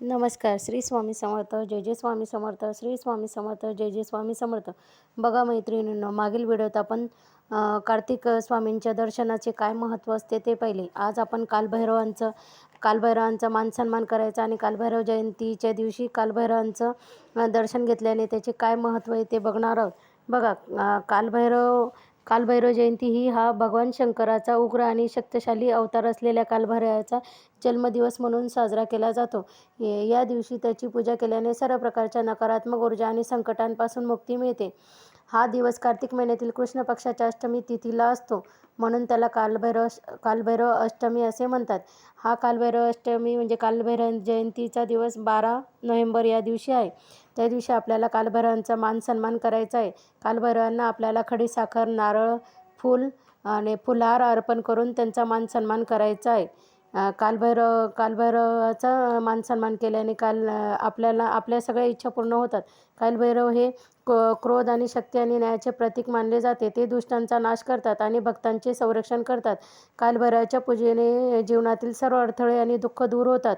नमस्कार श्री स्वामी समर्थ जय जय स्वामी समर्थ श्री स्वामी समर्थ जय जय स्वामी समर्थ. बघा मैत्रिणींनो मागील व्हिडिओत आपण कार्तिक स्वामींच्या दर्शनाचे काय महत्त्व असते ते पहिले. आज आपण कालभैरवांचं कालभैरवांचा मानसन्मान करायचा आणि कालभैरव जयंतीच्या दिवशी कालभैरवांचं दर्शन घेतल्याने त्याचे काय महत्त्व आहे ते बघणार आहोत. बघा कालभैरव कालभैरव जयंती ही हा भगवान शंकराचा उग्र आणि शक्तिशाली अवतार असलेल्या कालभैरवाचा जन्मदिवस म्हणून साजरा केला जातो. या दिवशी त्याची पूजा केल्याने सर्व प्रकारच्या नकारात्मक ऊर्जा आणि संकटांपासून मुक्ती मिळते. हा दिवस कार्तिक महिन्यातील कृष्ण पक्षाच्या अष्टमी तिथीला असतो. म्हणून त्याला कालभैरव कालभैरव अष्टमी असे म्हणतात. हा कालभैरव अष्टमी म्हणजे कालभैरव जयंतीचा दिवस बारा नोव्हेंबर या दिवशी आहे. त्या दिवशी आपल्याला कालभैरवांचा मान सन्मान करायचा आहे. कालभैरवांना आपल्याला खडी साखर नारळ फूल आणि फुलहार अर्पण करून त्यांचा मान सन्मान करायचा आहे. कालभैरव कालभैरवाचा मान सन्मान केल्याने काल आपल्याला आपल्या सगळ्या इच्छा पूर्ण होतात. कालभैरव हे क- क्रोध आणि शक्ती आणि न्यायाचे प्रतीक मानले जाते. ते दुष्टांचा नाश करतात आणि भक्तांचे संरक्षण करतात. कालभैरवाच्या पूजेने जीवनातील सर्व अडथळे आणि दुःख दूर होतात.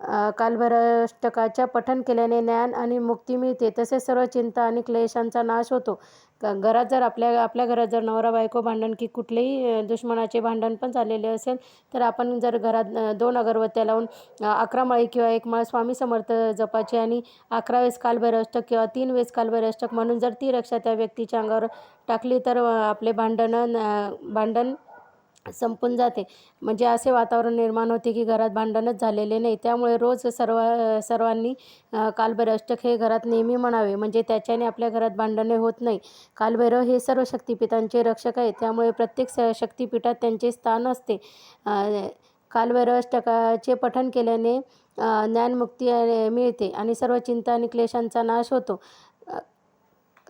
अ, पठन पठण केल्याने ज्ञान आणि मुक्ती मिळते तसेच सर्व चिंता आणि क्लेशांचा नाश होतो. घरात जर आपल्या आपल्या घरात जर नवरा बायको भांडण की कुठलेही दुश्मनाचे भांडण पण झालेले असेल तर आपण जर घरात दोन अगरबत्त्या लावून अकरा माळी किंवा एक माळ स्वामी समर्थ जपाची आणि अकरा वेळेस कालभैरष्टक किंवा तीन वेळेस कालभैरष्टक म्हणून जर ती रक्षा त्या व्यक्तीच्या अंगावर टाकली तर आपले भांडणं भांडण संपून जाते. म्हणजे असे वातावरण निर्माण होते की घरात भांडणच झालेले नाही. त्यामुळे रोज सर्व सर्वांनी कालभैरवष्टक कालभैरव अष्टक हे घरात नेहमी म्हणावे. म्हणजे त्याच्याने आपल्या घरात भांडणे होत नाही. कालभैरव हे सर्व शक्तिपीठांचे रक्षक आहेत. त्यामुळे प्रत्येक स शक्तिपीठात त्यांचे स्थान असते. कालभैरवष्टकाचे कालभैरव अष्टकाचे पठण केल्याने ज्ञानमुक्ती मिळते आणि सर्व चिंता आणि क्लेशांचा नाश होतो.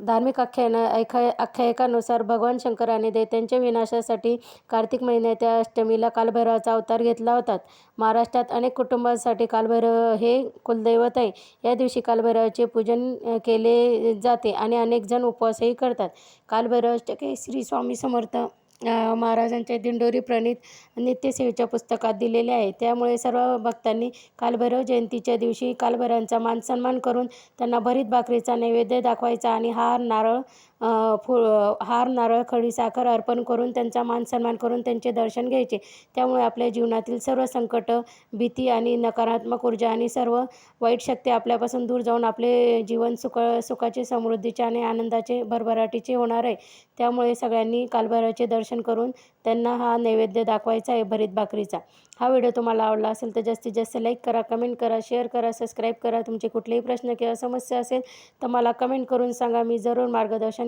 धार्मिक आख्याना ऐका आख्यायिकानुसार भगवान शंकराने दैत्यांच्या विनाशासाठी कार्तिक महिन्याच्या अष्टमीला कालभैरवाचा अवतार घेतला होता. महाराष्ट्रात अनेक कुटुंबांसाठी कालभैरव हे कुलदैवत आहे. या दिवशी कालभैरवाचे पूजन केले जाते आणि अनेक जण उपवासही करतात. कालभैरवष्टके श्री स्वामी समर्थ. महाराजांच्या दिंडोरी प्रणित नित्यसेवेच्या पुस्तकात दिलेले आहे. त्यामुळे सर्व भक्तांनी कालभैरव जयंतीच्या दिवशी कालभैरवांचा मानसन्मान करून त्यांना भरीत भाकरीचा नैवेद्य दाखवायचा आणि हार नारळ फुल हार नारळ खडी साखर अर्पण करून त्यांचा मान सन्मान करून त्यांचे दर्शन घ्यायचे. त्यामुळे आपल्या जीवनातील सर्व संकट भीती आणि नकारात्मक ऊर्जा आणि सर्व वाईट शक्ती आपल्यापासून दूर जाऊन आपले जीवन सुख सुखाचे समृद्धीचे आणि आनंदाचे भरभराटीचे होणार आहे. त्यामुळे सगळ्यांनी कालभैरवाचे दर्शन करून त्यांना हा नैवेद्य दाखवायचा आहे भरीत भाकरीचा. हा व्हिडिओ तुम्हाला आवडला असेल तर जास्तीत जास्त लाईक करा कमेंट करा शेअर करा सबस्क्राईब करा. तुमचे कुठलेही प्रश्न किंवा समस्या असेल तर मला कमेंट करून सांगा. मी जरूर मार्गदर्शन